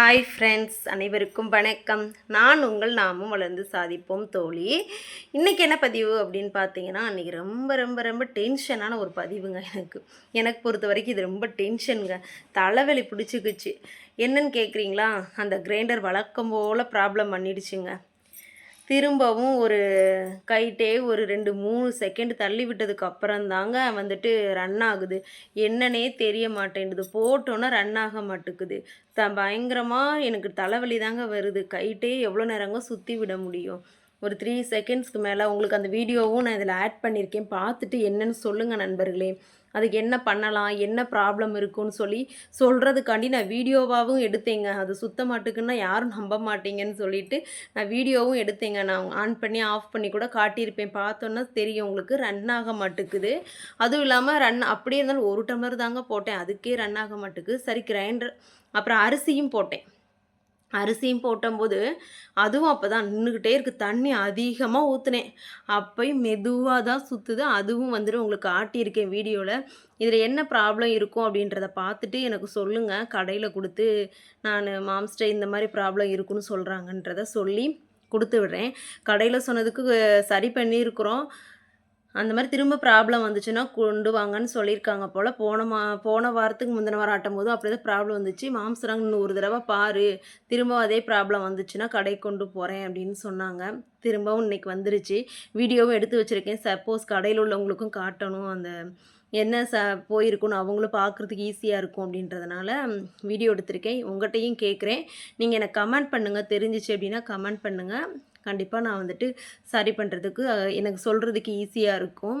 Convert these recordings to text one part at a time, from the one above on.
Hi friends அனைவருக்கும் வணக்கம். நான் உங்கள் நாமும் வளர்ந்து சாதிப்போம் தோழி. இன்றைக்கி என்ன பதிவு அப்படின்னு பார்த்தீங்கன்னா அன்றைக்கி ரொம்ப ரொம்ப ரொம்ப டென்ஷனான ஒரு பதிவுங்க எனக்கு. எனக்கு பொறுத்த வரைக்கும் இது ரொம்ப டென்ஷனுங்க. தலைவலி பிடிச்சிக்குச்சு. என்னன்னு கேட்குறீங்களா அந்த கிரைண்டர் வழக்கம் போல் ப்ராப்ளம் பண்ணிடுச்சுங்க. திரும்பவும் ஒரு கைட்டே ஒரு ரெண்டு மூணு செகண்ட் தள்ளி விட்டதுக்கு அப்புறம் தாங்க வந்துட்டு ரன் ஆகுது. என்னன்னே தெரிய மாட்டேன்டுது போட்டோன்னா ரன் ஆக மாட்டேங்குது த பயங்கரமாக எனக்கு தலைவலி தாங்க வருது. கைட்டே எவ்வளோ நேரங்க சுற்றி விட முடியும். ஒரு த்ரீ செகண்ட்ஸ்க்கு மேலே உங்களுக்கு அந்த வீடியோவும் நான் இதில் ஆட் பண்ணியிருக்கேன் பார்த்துட்டு என்னன்னு சொல்லுங்கள் நண்பர்களே. அதுக்கு என்ன பண்ணலாம் என்ன ப்ராப்ளம் இருக்குன்னு சொல்லி சொல்கிறதுக்காண்டி நான் வீடியோவாகவும் எடுத்தேங்க. அது சுத்த மாட்டுக்குன்னா யாரும் நம்ப மாட்டீங்கன்னு சொல்லிட்டு நான் வீடியோவும் எடுத்தேங்க. நான் ஆன் பண்ணி ஆஃப் பண்ணி கூட காட்டியிருப்பேன். பார்த்தோன்னா தெரியும் உங்களுக்கு ரன் ஆக மாட்டேக்குது. அதுவும் இல்லாமல் ரன் அப்படியே இருந்தாலும் ஒரு டம்ளர் தாங்க போட்டேன். அதுக்கே ரன் ஆக மாட்டேங்குது சரி கிரைண்டர் அப்புறம் அரிசியும் போட்டேன். அரிசியும் போட்டம்போது அதுவும் அப்போ தான் நின்றுக்கிட்டே இருக்குது தண்ணி அதிகமாக ஊற்றுனேன் அப்போயும் மெதுவாக தான் சுற்றுது அதுவும் வந்துட்டு உங்களுக்கு காட்டியிருக்கேன் வீடியோவில் இதில் என்ன ப்ராப்ளம் இருக்கும் அப்படின்றத பார்த்துட்டு எனக்கு சொல்லுங்கள் கடையில் கொடுத்து நான் மாம்ஸ்டர் இந்த மாதிரி ப்ராப்ளம் இருக்குன்னு சொல்கிறாங்கன்றத சொல்லி கொடுத்து விடுறேன். கடையில் சொன்னதுக்கு சரி பண்ணியிருக்கிறோம். அந்த மாதிரி திரும்ப ப்ராப்ளம் வந்துச்சுன்னா கொண்டு வாங்கன்னு சொல்லியிருக்காங்க போல். போன மா போன வாரத்துக்கு முந்தின வாரம் ஆட்டும் போதும் அப்படி தான் ப்ராப்ளம் வந்துச்சு. மாம்சராங்க இன்னும் ஒரு தடவை பாரு திரும்ப அதே ப்ராப்ளம் வந்துச்சுன்னா கடை கொண்டு போகிறேன் அப்படின்னு சொன்னாங்க. திரும்பவும் இன்னைக்கு வந்துருச்சு. வீடியோவும் எடுத்து வச்சுருக்கேன். சப்போஸ் கடையில் உள்ளவங்களுக்கும் காட்டணும். அந்த என்ன ச போயிருக்குன்னு அவங்களும் பார்க்குறதுக்கு ஈஸியாக இருக்கும் அப்படின்றதுனால வீடியோ எடுத்திருக்கேன். உங்கள்கிட்டையும் கேட்குறேன் நீங்கள் எனக்கு கமெண்ட் பண்ணுங்கள் தெரிஞ்சிச்சு அப்படின்னா கமெண்ட் பண்ணுங்கள் கண்டிப்பாக நான் வந்துட்டு சரி பண்ணுறதுக்கு எனக்கு சொல்கிறதுக்கு ஈஸியாக இருக்கும்.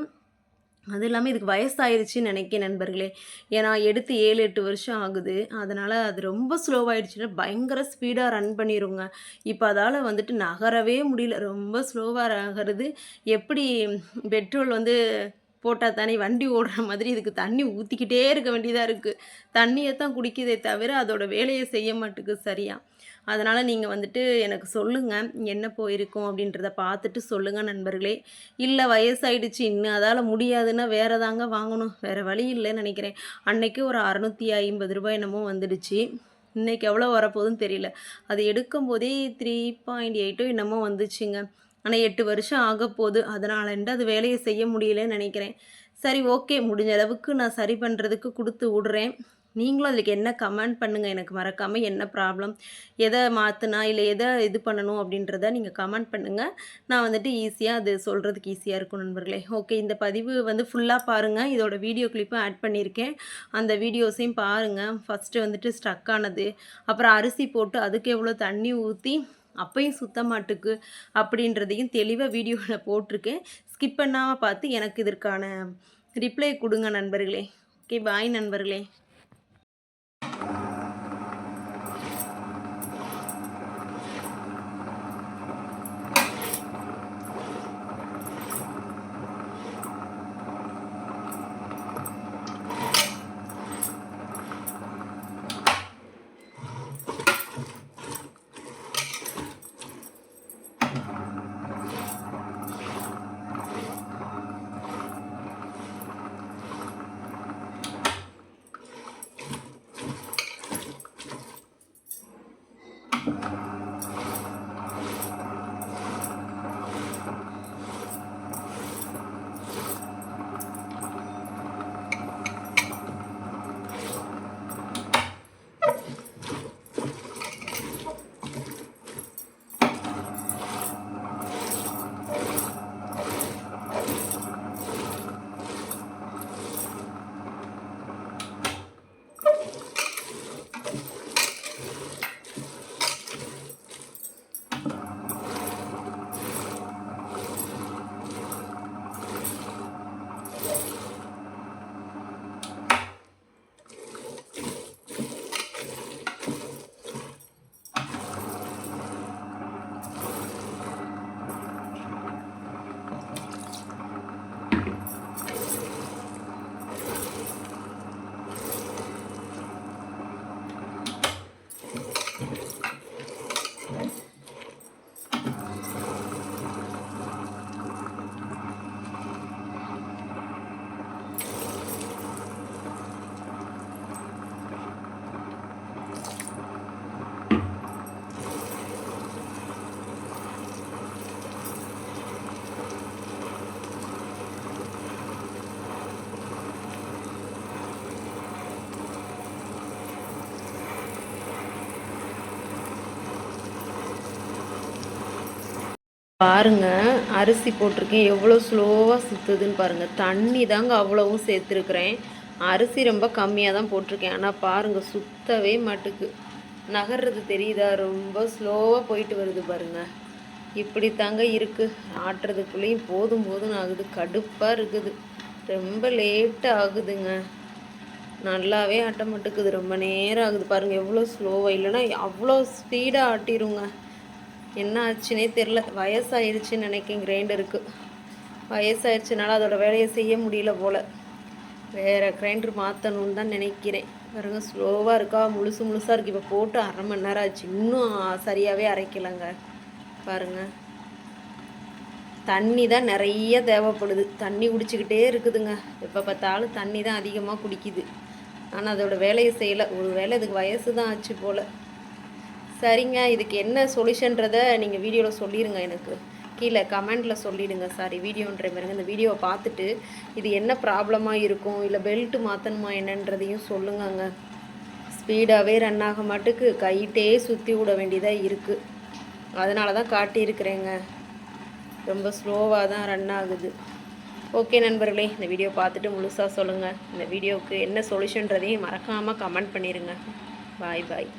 அது இல்லாமல் இதுக்கு வயசாயிருச்சுன்னு நினைக்கிறேன் நண்பர்களே. ஏன்னா எடுத்து ஏழு எட்டு வருஷம் ஆகுது. அதனால் அது ரொம்ப ஸ்லோவாகிடுச்சுன்னா பயங்கர ஸ்பீடாக ரன் பண்ணிடுங்க இப்போ அதால் வந்துட்டு நகரவே முடியல. ரொம்ப ஸ்லோவாக நகருது. எப்படி பெட்ரோல் வந்து போட்டால் தானே வண்டி ஓடுற மாதிரி இதுக்கு தண்ணி ஊற்றிக்கிட்டே இருக்க வேண்டியதாக இருக்குது தண்ணியை தான் குடிக்குதே தவிர அதோட வேலையை செய்ய மாட்டுக்கு சரியாக அதனால் நீங்கள் வந்துட்டு எனக்கு சொல்லுங்கள் என்ன போயிருக்கும் அப்படின்றத பார்த்துட்டு சொல்லுங்கள் நண்பர்களே. இல்லை வயசாயிடுச்சு இன்னும் அதால் முடியாதுன்னா வேறு தாங்க வாங்கணும். வேறு வழி இல்லைன்னு நினைக்கிறேன். அன்னைக்கு ஒரு அறநூற்றி ஐம்பது ரூபாய் என்னமோ வந்துடுச்சு. இன்றைக்கி எவ்வளோ வரப்போகுதுன்னு தெரியல. அது எடுக்கும்போதே த்ரீ பாயிண்ட் எயிட்டோ என்னமோ வந்துச்சுங்க. ஆனால் எட்டு வருஷம் ஆக போகுது அதனாலண்டு அது வேலையை செய்ய முடியலன்னு நினைக்கிறேன். சரி ஓகே முடிஞ்ச அளவுக்கு நான் சரி பண்ணுறதுக்கு கொடுத்து விடுறேன். நீங்களும் அதுக்கு என்ன கமெண்ட் பண்ணுங்கள் எனக்கு மறக்காமல் என்ன ப்ராப்ளம் எதை மாற்றினா இல்லை எதை இது பண்ணணும் அப்படின்றத நீங்கள் கமெண்ட் பண்ணுங்கள் நான் வந்துட்டு ஈஸியாக அது சொல்கிறதுக்கு ஈஸியாக இருக்கும் நண்பர்களே. ஓகே இந்த பதிவு வந்து ஃபுல்லாக பாருங்கள் இதோட வீடியோ கிளிப்பும் ஆட் பண்ணியிருக்கேன் அந்த வீடியோஸையும் பாருங்கள் ஃபஸ்ட்டு வந்துட்டு ஸ்டக் ஆனது. அப்புறம் அரிசி போட்டு அதுக்கு எவ்வளோ தண்ணி ஊற்றி அப்பையும் சுத்த மாட்டுக்கு அப்படின்றதையும் தெளிவாக வீடியோவில் போட்டிருக்கேன். ஸ்கிப் பண்ணாமல் பார்த்து எனக்கு இதற்கான ரிப்ளை கொடுங்க நண்பர்களே. ஓகே பாய் நண்பர்களே. பாருங்க அரிசி போட்டிருக்கேன். எவ்வளோ ஸ்லோவாக சுற்றுதுன்னு பாருங்கள் தண்ணி தாங்க அவ்வளவும் சேர்த்துருக்குறேன். அரிசி ரொம்ப கம்மியாக தான் போட்டிருக்கேன். ஆனால் பாருங்கள் சுத்தவே மாட்டுக்கு. நகர்றது தெரியுதா? ரொம்ப ஸ்லோவாக போயிட்டு வருது பாருங்க. இப்படி தாங்க இருக்குது ஆட்டுறதுக்குள்ளேயும் போதும் போதும் ஆகுது. கடுப்பாக இருக்குது. ரொம்ப லேட்டாக ஆகுதுங்க. நல்லாவே ஆட்ட மாட்டுக்குது. ரொம்ப நேரம் ஆகுது. பாருங்கள் எவ்வளோ ஸ்லோவாக இல்லைன்னா அவ்வளோ ஸ்பீடாக ஆட்டிடுங்க என்ன ஆச்சுன்னே தெரில வயசாயிருச்சுன்னு நினைக்கிறேன் கிரைண்டருக்கு வயசாயிருச்சுனால அதோட வேலையை செய்ய முடியல போல். வேறு கிரைண்டர் மாற்றணுன்னு தான் நினைக்கிறேன். பாருங்க ஸ்லோவாக இருக்கா? முழுசு முழுசாக இருக்குது இப்போ போட்டு அரை மணி நேரம் ஆச்சு. இன்னும் சரியாகவே அரைக்கலைங்க. பாருங்கள் தண்ணி தான் நிறைய தேவைப்படுது. தண்ணி குடிச்சிக்கிட்டே இருக்குதுங்க. எப்போ பார்த்தாலும் தண்ணி தான் அதிகமாக குடிக்குது. ஆனால் அதோட வேலையை செய்யலை. ஒரு வேளை இதுக்கு வயசு தான் ஆச்சு போல். சரிங்க இதுக்கு என்ன சொல்யூஷன்றதை நீங்கள் வீடியோவில் சொல்லிடுங்க எனக்கு. கீழே கமெண்டில் சொல்லிடுங்க சாரி வீடியோன்ற பாருங்க இந்த வீடியோவை பார்த்துட்டு இது என்ன ப்ராப்ளமாக இருக்கும் இல்லை பெல்ட்டு மாற்றணுமா என்னன்றதையும் சொல்லுங்கங்க. ஸ்பீடாகவே ரன் ஆக மாட்டுக்கு கைட்டே சுற்றி விட வேண்டியதாக இருக்குது அதனால தான் காட்டியிருக்கிறேங்க. ரொம்ப ஸ்லோவாக தான் ரன் ஆகுது. ஓகே நண்பர்களே இந்த வீடியோ பார்த்துட்டு முழுசாக சொல்லுங்கள் இந்த வீடியோவுக்கு என்ன சொல்யூஷன்றதையும் மறக்காமல் கமெண்ட் பண்ணிடுங்க பாய் பாய்